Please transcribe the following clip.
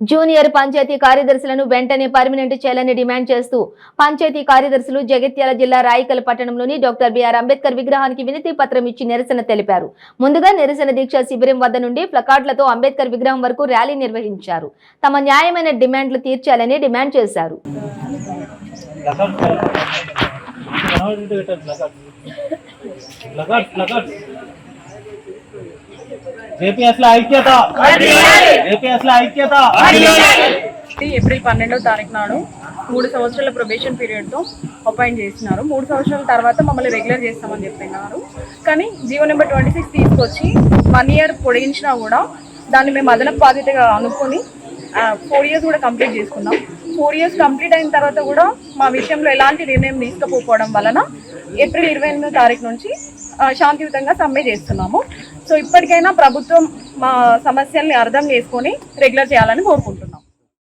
Junior panchayat కార్యదర్శులను వెంటనే permanent చేయాలని demand చేస్తూ పంచాయతీ కార్యదర్శులు జగిత్యాల జిల్లా రాయికల్ పట్టణంలోని డాక్టర్ బిఆర్ అంబేద్కర్ విగ్రహానికి వినతి పత్రం ఇచ్చి నిరసన తెలిపారు. ముందుగా నిరసన దీక్ష శిబిరం వద్ద నుండి ప్లకార్డులతో అంబేద్కర్ విగ్రహం వరకు ర్యాలీ నిర్వహించారు. తమ న్యాయమైన డిమాండ్లు తీర్చాలని డిమాండ్ చేశారు. జేపీఎస్లో ఐక్యత. జేపీఎస్లో ఐక్యత. ఏప్రిల్ పన్నెండో తారీఖు నాడు మూడు సంవత్సరాల ప్రొబేషన్ పీరియడ్తో అపాయింట్ చేసినారు మూడు సంవత్సరాల తర్వాత మమ్మల్ని రెగ్యులర్ చేస్తామని చెప్పినారు. కానీ జీవో నెంబర్ ట్వంటీ సిక్స్ తీసుకొచ్చి వన్ ఇయర్ పొడిగించినా కూడా దాన్ని మేము అదనపు బాధ్యతగా అనుకొని ఫోర్ ఇయర్స్ కూడా కంప్లీట్ చేసుకున్నాం. ఫోర్ ఇయర్స్ కంప్లీట్ అయిన తర్వాత కూడా మా విషయంలో ఎలాంటి నిర్ణయం తీసుకపోవడం వలన ఏప్రిల్ ఇరవై ఎనిమిదో తారీఖు నుంచి శాంతియుతంగా సమ్మె చేస్తున్నాము. సో ఇప్పటికైనా ప్రభుత్వం మా సమస్యల్ని అర్థం చేసుకొని రెగ్యులర్ చేయాలని కోరుకుంటున్నాం.